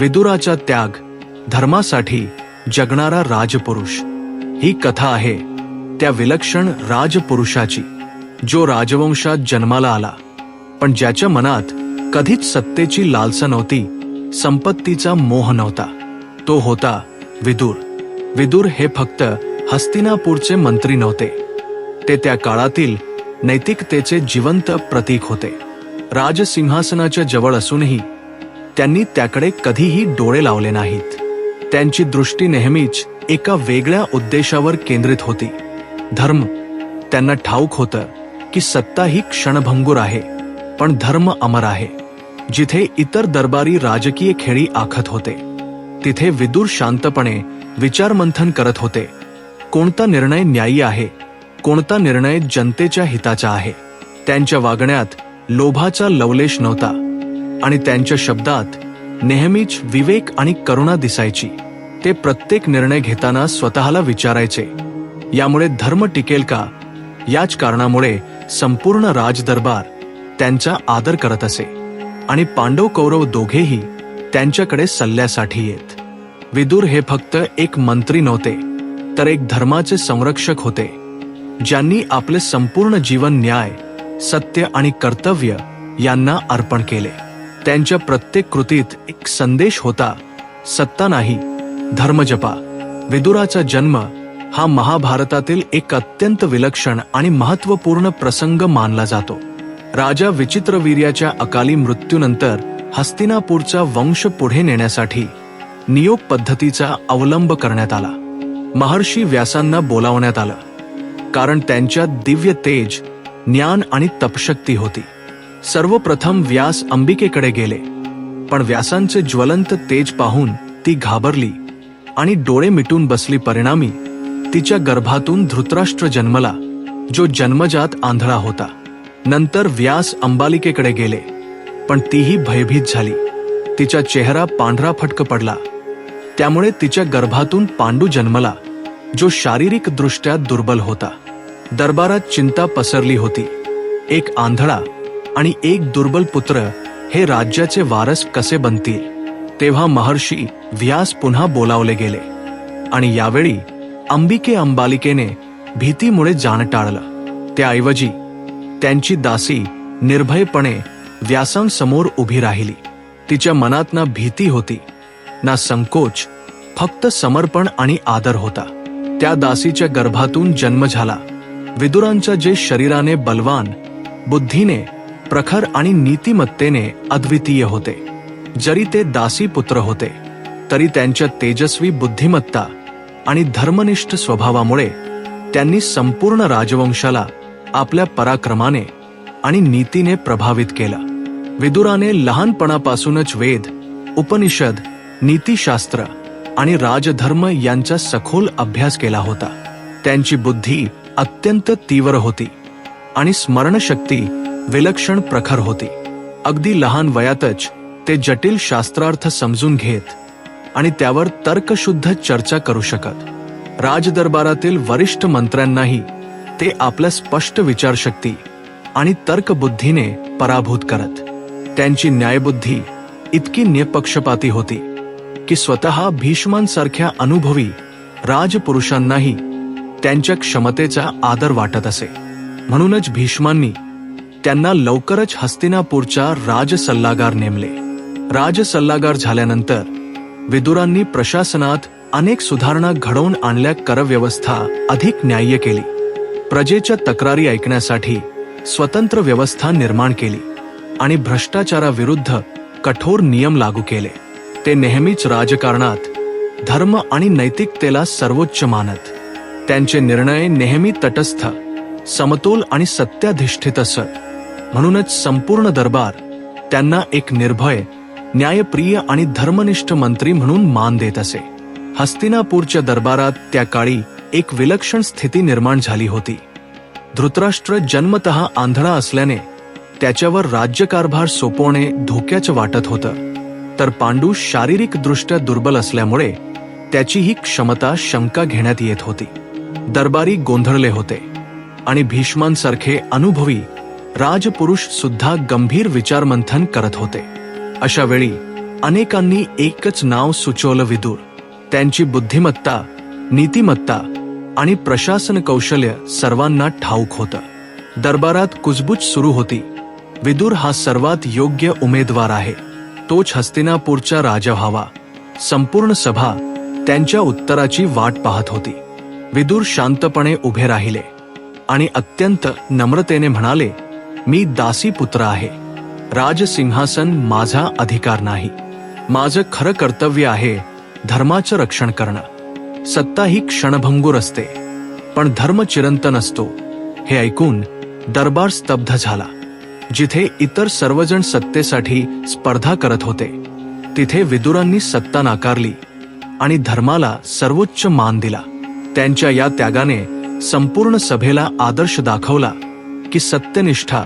विदुराचा त्याग धर्मासाठी जगणारा राजपुरुष. ही कथा आहे त्या विलक्षण राजपुरुषाची जो राजवंशात जन्माला आला. पण ज्याच्या मनात कधीच सत्तेची लालसा नव्हती संपत्तीचा मोह नव्हता. तो होता विदुर. विदुर हे फक्त हस्तिनापूरचे मंत्री नव्हते. ते त्या काळातील नैतिकतेचे जिवंत प्रतीक होते. राजसिंहासनाच्या जवळ असूनही त्यांनी त्याकडे कधीही डोळे लावले नाहीत. त्यांची दृष्टी नेहमीच एका वेगळ्या उद्देशावर केंद्रित होती. धर्म. त्यांना ठाऊक होतं की सत्ता ही क्षणभंगूर आहे पण धर्म अमर आहे. जिथे इतर दरबारी राजकीय खेळी आखत होते तिथे विदूर शांतपणे विचारमंथन करत होते. कोणता निर्णय न्यायी आहे कोणता निर्णय जनतेच्या हिताचा आहे त्यांच्या वागण्यात लोभाचा लवलेश नव्हता. आणि त्यांच्या शब्दात नेहमीच विवेक आणि करुणा दिसायची. ते प्रत्येक निर्णय घेताना स्वतःला विचारायचे. यामुळे धर्म टिकेल का? याच कारणामुळे संपूर्ण राजदरबार त्यांचा आदर करत असे. आणि पांडव कौरव दोघेही त्यांच्याकडे सल्ल्यासाठी येत. विदुर हे फक्त एक मंत्री नव्हते तर एक धर्माचे संरक्षक होते ज्यांनी आपले संपूर्ण जीवन न्याय सत्य आणि कर्तव्य यांना अर्पण केले. त्यांच्या प्रत्येक कृतीत एक संदेश होता सत्ता नाही धर्मजपा. विदुराचा जन्म हा महाभारतातील एक अत्यंत विलक्षण आणि महत्त्वपूर्ण प्रसंग मानला जातो. राजा विचित्रवीर्याच्या अकाली मृत्यूनंतर हस्तिनापूरचा वंश पुढे नेण्यासाठी नियोग पद्धतीचा अवलंब करण्यात आला. महर्षी व्यासांना बोलावण्यात आलं. कारण त्यांच्यात दिव्य तेज ज्ञान आणि तपशक्ती होती. सर्वप्रथम व्यास अंबिकेकडे गेले. पण व्यासांचे ज्वलंत तेज पाहून ती घाबरली आणि डोळे मिटून बसली परिणामी तिच्या गर्भातून धृतराष्ट्र जन्मला जो जन्मजात आंधळा होता. नंतर व्यास अंबालिकेकडे गेले पण तीही भयभीत झाली. तिचा चेहरा पांढरा फटक पडला. त्यामुळे तिच्या गर्भातून पांडू जन्मला जो शारीरिक दृष्ट्या दुर्बल होता. दरबारात चिंता पसरली होती. एक आंधळा आणि एक दुर्बल पुत्र हे राज्याचे वारस कसे बनतील? तेव्हा महर्षी व्यास पुन्हा बोलावले गेले. आणि यावेळी अंबिके अंबालिकेने भीतीमुळे जाण टाळलं. त्याऐवजी त्यांची दासी निर्भयपणे व्यासांसमोर उभी राहिली. तिच्या मनात ना भीती होती ना संकोच फक्त समर्पण आणि आदर होता. त्या दासीच्या गर्भातून जन्म झाला. विदुरांच्या जे शरीराने बलवान बुद्धीने प्रखर आणि नीतिमत्तेने अद्वितीय होते. जरी ते दासी पुत्र होते तरी त्यांच्या तेजस्वी बुद्धिमत्ता आणि धर्मनिष्ठ स्वभावामुळे त्यांनी संपूर्ण राजवंशाला आपल्या पराक्रमाने आणि नीतीने प्रभावित केलं. विदुराने लहानपणापासूनच वेद उपनिषद नीतिशास्त्र आणि राजधर्म यांचा सखोल अभ्यास केला होता. त्यांची बुद्धी अत्यंत तीव्र होती आणि स्मरणशक्ती विलक्षण प्रखर होती. अगदी लहान वयातच ते जटिल शास्त्रार्थ समजून घेत आणि त्यावर तर्कशुद्ध चर्चा करू शकत. राजदरबारातील वरिष्ठ मंत्र्यांनाही ते आपल्या स्पष्ट विचारशक्ती आणि तर्कबुद्धीने पराभूत करत. त्यांची न्यायबुद्धी इतकी निपक्षपाती होती की स्वतः भीष्मांसारख्या अनुभवी राजपुरुषांनाही त्यांच्या क्षमतेचा आदर वाटत असे. म्हणूनच भीष्मांनी त्यांना लवकरच हस्तिनापूरचा राजसल्लागार नेमले. राजसल्लागार झाल्यानंतर विदुरांनी प्रशासनात अनेक सुधारणा घडवून आणल्या करव्यवस्था अधिक न्याय्य केली. प्रजेच्या तक्रारी ऐकण्यासाठी स्वतंत्र व्यवस्था निर्माण केली आणि भ्रष्टाचाराविरुद्ध कठोर नियम लागू केले. ते नेहमीच राजकारणात धर्म आणि नैतिकतेला सर्वोच्च मानत. त्यांचे निर्णय नेहमी तटस्थ समतोल आणि सत्याधिष्ठित असत. म्हणूनच संपूर्ण दरबार त्यांना एक निर्भय न्यायप्रिय आणि धर्मनिष्ठ मंत्री म्हणून मान देत असे. हस्तिनापूरच्या दरबारात त्या काळी एक विलक्षण स्थिती निर्माण झाली होती. धृतराष्ट्र जन्मतः आंधळा असल्याने त्याच्यावर राज्यकारभार सोपवणे धोक्याचं वाटत होतं. तर पांडू शारीरिकदृष्ट्या दुर्बल असल्यामुळे त्याची ही क्षमता शंका घेण्यात येत होती. दरबारी गोंधळले होते आणि भीष्मांसारखे अनुभवी राजपुरुष सुद्धा गंभीर विचारमंथन करत होते. अशा वेळी अनेकांनी एकच नाव सुचवलं विदूर. त्यांची बुद्धिमत्ता नीतिमत्ता आणि प्रशासन कौशल्य सर्वांना ठाऊक होतं. दरबारात कुजबुज सुरू होती. विदूर हा सर्वात योग्य उमेदवार आहे. तोच हस्तिनापूरचा राजा व्हावा. संपूर्ण सभा त्यांच्या उत्तराची वाट पाहत होती. विदूर शांतपणे उभे राहिले आणि अत्यंत नम्रतेने म्हणाले मी दासी पुत्र आहे. राजसिंहासन माझा अधिकार नाही. माझं खरं कर्तव्य आहे धर्माचं रक्षण करणं. सत्ता ही क्षणभंगूर असते. पण धर्म चिरंतन असतो. हे ऐकून दरबार स्तब्ध झाला. जिथे इतर सर्वजण सत्तेसाठी स्पर्धा करत होते. तिथे विदुरांनी सत्ता नाकारली आणि धर्माला सर्वोच्च मान दिला. त्यांच्या या त्यागाने संपूर्ण सभेला आदर्श दाखवला. की सत्यनिष्ठा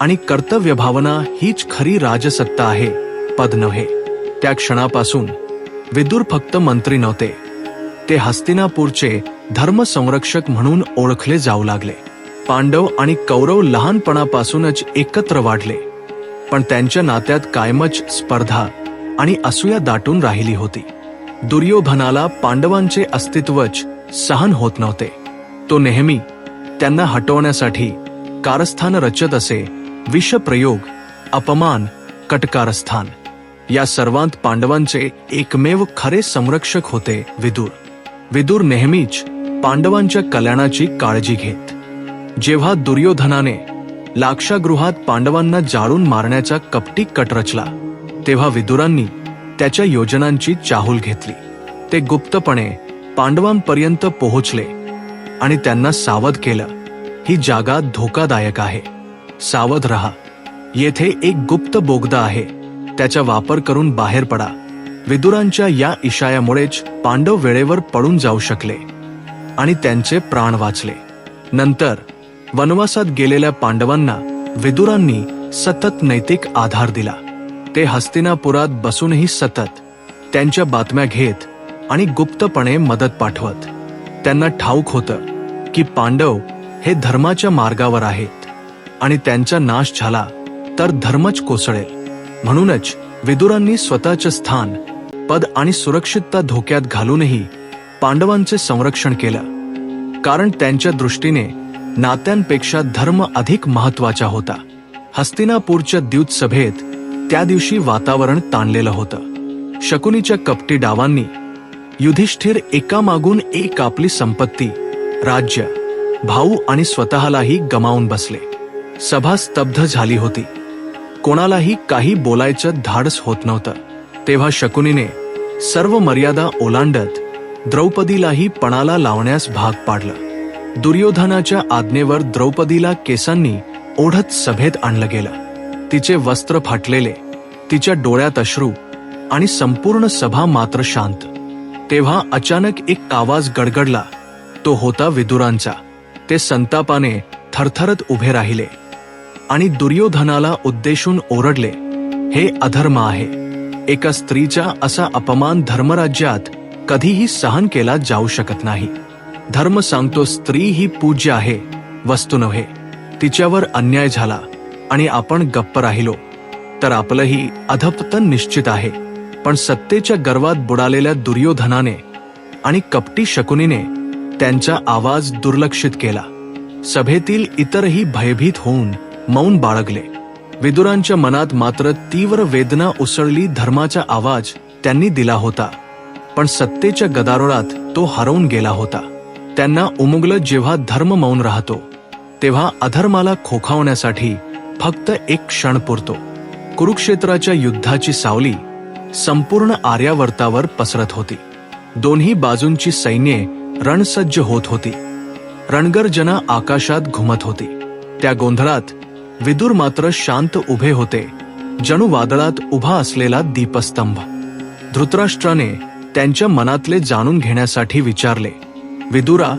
आणि कर्तव्य भावना हीच खरी राजसत्ता आहे. पद नव्हे. त्या क्षणापासून विदुर फक्त मंत्री नव्हते. ते हस्तिनापूरचे धर्मसंरक्षक म्हणून ओळखले जाऊ लागले. पांडव आणि कौरव लहानपणापासूनच एकत्र वाढले. पण त्यांच्या नात्यात कायमच स्पर्धा आणि असूया दाटून राहिली होती. दुर्योधनाला पांडवांचे अस्तित्वच सहन होत नव्हते. तो नेहमी त्यांना हटवण्यासाठी कारस्थान रचत असे विषप्रयोग अपमान कटकारस्थान. या सर्वांत पांडवांचे एकमेव खरे संरक्षक होते विदूर. विदूर नेहमीच पांडवांच्या कल्याणाची काळजी घेत. जेव्हा दुर्योधनाने लाक्षागृहात पांडवांना जाळून मारण्याचा कपटी कट रचला तेव्हा विदुरांनी त्याच्या योजनांची चाहूल घेतली. ते गुप्तपणे पांडवांपर्यंत पोहोचले आणि त्यांना सावध केलं. ही जागा धोकादायक आहे. सावध रहा. येथे एक गुप्त बोगदा आहे. त्याचा वापर करून बाहेर पडा. विदुरांच्या या इशायामुळेच पांडव वेळेवर पडून जाऊ शकले आणि त्यांचे प्राण वाचले. नंतर वनवासात गेलेल्या पांडवांना विदुरांनी सतत नैतिक आधार दिला. ते हस्तिनापुरात बसूनही सतत त्यांच्या बातम्या घेत आणि गुप्तपणे मदत पाठवत. त्यांना ठाऊक होतं की पांडव हे धर्माच्या मार्गावर आहेत आणि त्यांचा नाश झाला तर धर्मच कोसळेल. म्हणूनच विदुरांनी स्वतःचे स्थान पद आणि सुरक्षितता धोक्यात घालूनही पांडवांचे संरक्षण केलं. कारण त्यांच्या दृष्टीने नात्यांपेक्षा धर्म अधिक महत्त्वाचा होता. हस्तिनापूरच्या द्यूत सभेत त्या दिवशी वातावरण ताणलेलं होतं. शकुनीच्या कपटी डावांनी युधिष्ठिर एकामागून एक आपली संपत्ती राज्य भाऊ आणि स्वतःलाही गमावून बसले. सभा स्तब्ध झाली होती. कोणालाही काही बोलायचं धाडस होत नव्हतं. तेव्हा शकुनीने सर्व मर्यादा ओलांडत द्रौपदीलाही पणाला लावण्यास भाग पाडलं. दुर्योधनाच्या आज्ञेवर द्रौपदीला केसांनी ओढत सभेत आणलं गेलं. तिचे वस्त्र फाटलेले तिच्या डोळ्यात अश्रू आणि संपूर्ण सभा मात्र शांत. तेव्हा अचानक एक आवाज गडगडला. तो होता विदुरांचा. ते संतापाने थरथरत उभे राहिले आणि दुर्योधनाला उद्देशून ओरडले हे अधर्म आहे. एका स्त्रीचा असा अपमान धर्मराज्यात कधीही सहन केला जाऊ शकत नाही. धर्म सांगतो स्त्री ही पूज्य आहे वस्तू नव्हे. तिच्यावर अन्याय झाला आणि आपण गप्प राहिलो. तर आपलंही अधपतन निश्चित आहे. पण सत्तेच्या गर्वात बुडालेल्या दुर्योधनाने आणि कपटी शकुनीने त्यांचा आवाज दुर्लक्षित केला. सभेतील इतरही भयभीत होऊन मौन बाळगले. विदुरांच्या मनात मात्र तीव्र वेदना उसळली धर्माचा आवाज त्यांनी दिला होता. पण सत्तेच्या गदारोळात तो हरवून गेला होता. त्यांना उमुगलं जेव्हा धर्म मौन राहतो तेव्हा अधर्माला खोखावण्यासाठी फक्त एक क्षण पुरतो. कुरुक्षेत्राच्या युद्धाची सावली संपूर्ण आर्यावर्तावर पसरत होती. दोन्ही बाजूंची सैन्ये रणसज्ज होत होती. रणगर्जना आकाशात घुमत होती. त्या गोंधळात विदुर मात्र शांत उभे होते. जणू वादळात उभा असलेला दीपस्तंभ. धृतराष्ट्राने त्यांच्या मनातले जाणून घेण्यासाठी विचारले विदुरा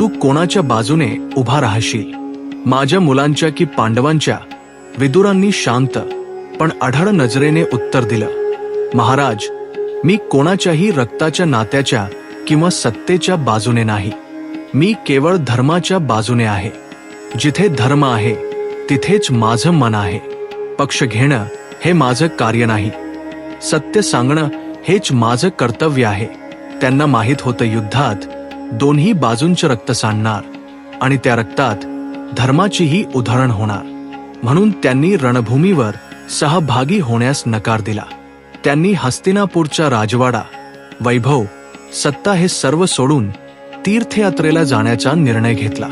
तू कोणाच्या बाजूने उभा राहशील? माझ्या मुलांच्या की पांडवांच्या? विदुरांनी शांत पण अढळ नजरेने उत्तर दिलं महाराज मी कोणाच्याही रक्ताच्या नात्याच्या किंवा सत्तेच्या बाजूने नाही. मी केवळ धर्माच्या बाजूने आहे. जिथे धर्म आहे तिथेच माझं मन आहे. पक्ष घेणं हे माझं कार्य नाही. सत्य सांगणं हेच माझं कर्तव्य आहे. त्यांना माहीत होतं युद्धात दोन्ही बाजूंचे रक्त सांडणार आणि त्या रक्तात धर्माचीही उदाहरण होणार. म्हणून त्यांनी रणभूमीवर सहभागी होण्यास नकार दिला. त्यांनी हस्तिनापूरचा राजवाडा वैभव सत्ता हे सर्व सोडून तीर्थयात्रेला जाण्याचा निर्णय घेतला.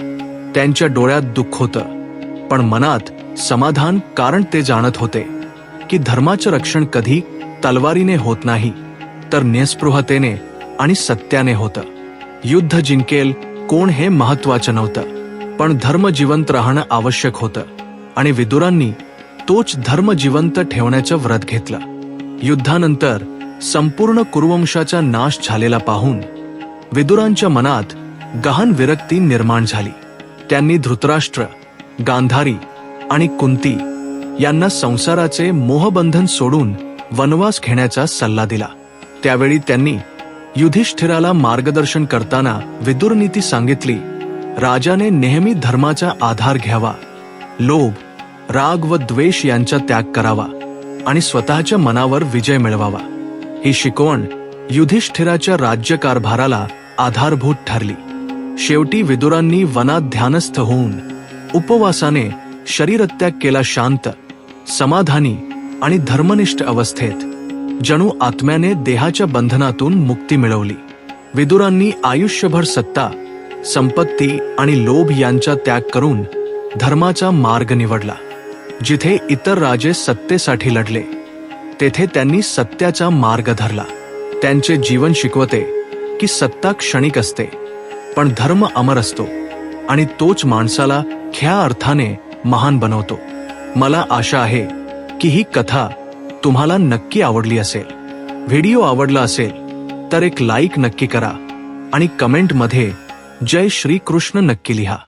त्यांच्या डोळ्यात दुःख होतं. पण मनात समाधान कारण ते जाणत होते की धर्माचं रक्षण कधी तलवारीने होत नाही तर निस्पृहतेने आणि सत्याने होतं. युद्ध जिंकेल कोण हे महत्वाचं नव्हतं पण धर्म जिवंत राहणं आवश्यक होतं आणि विदुरांनी तोच धर्म जिवंत ठेवण्याचं व्रत घेतलं. युद्धानंतर संपूर्ण कुरुवंशाचा नाश झालेला पाहून विदुरांच्या मनात गहन विरक्ती निर्माण झाली. त्यांनी धृतराष्ट्र गांधारी आणि कुंती यांना संसाराचे मोहबंधन सोडून वनवास घेण्याचा सल्ला दिला. त्यावेळी त्यांनी युधिष्ठिराला मार्गदर्शन करताना विदुरनीती सांगितली राजाने नेहमी धर्माचा आधार घ्यावा. लोभ राग व द्वेष यांचा त्याग करावा आणि स्वतःच्या मनावर विजय मिळवावा. ही शिकवण युधिष्ठिराच्या राज्यकारभाराला आधारभूत ठरली. शेवटी विदुरांनी वनात ध्यानस्थ होऊन उपवासाने शरीरत्याग केला शांत समाधानी आणि धर्मनिष्ठ अवस्थेत जणू आत्म्याने देहाच्या बंधनातून मुक्ती मिळवली. विदुरांनी आयुष्यभर सत्ता संपत्ती आणि लोभ यांचा त्याग करून धर्माचा मार्ग निवडला जिथे इतर राजे सत्तेसाठी लढले. तेथे त्यांनी सत्याचा मार्ग धरला. त्यांचे जीवन शिकवते की सत्ता क्षणिक असते पण धर्म अमर असतो आणि तोच माणसाला ख्या अर्थाने महान बनवतो. मला आशा आहे की ही कथा तुम्हाला नक्की आवडली असेल. व्हिडिओ आवडला असेल तर एक लाईक नक्की करा आणि कमेंटमध्ये जय श्रीकृष्ण नक्की लिहा.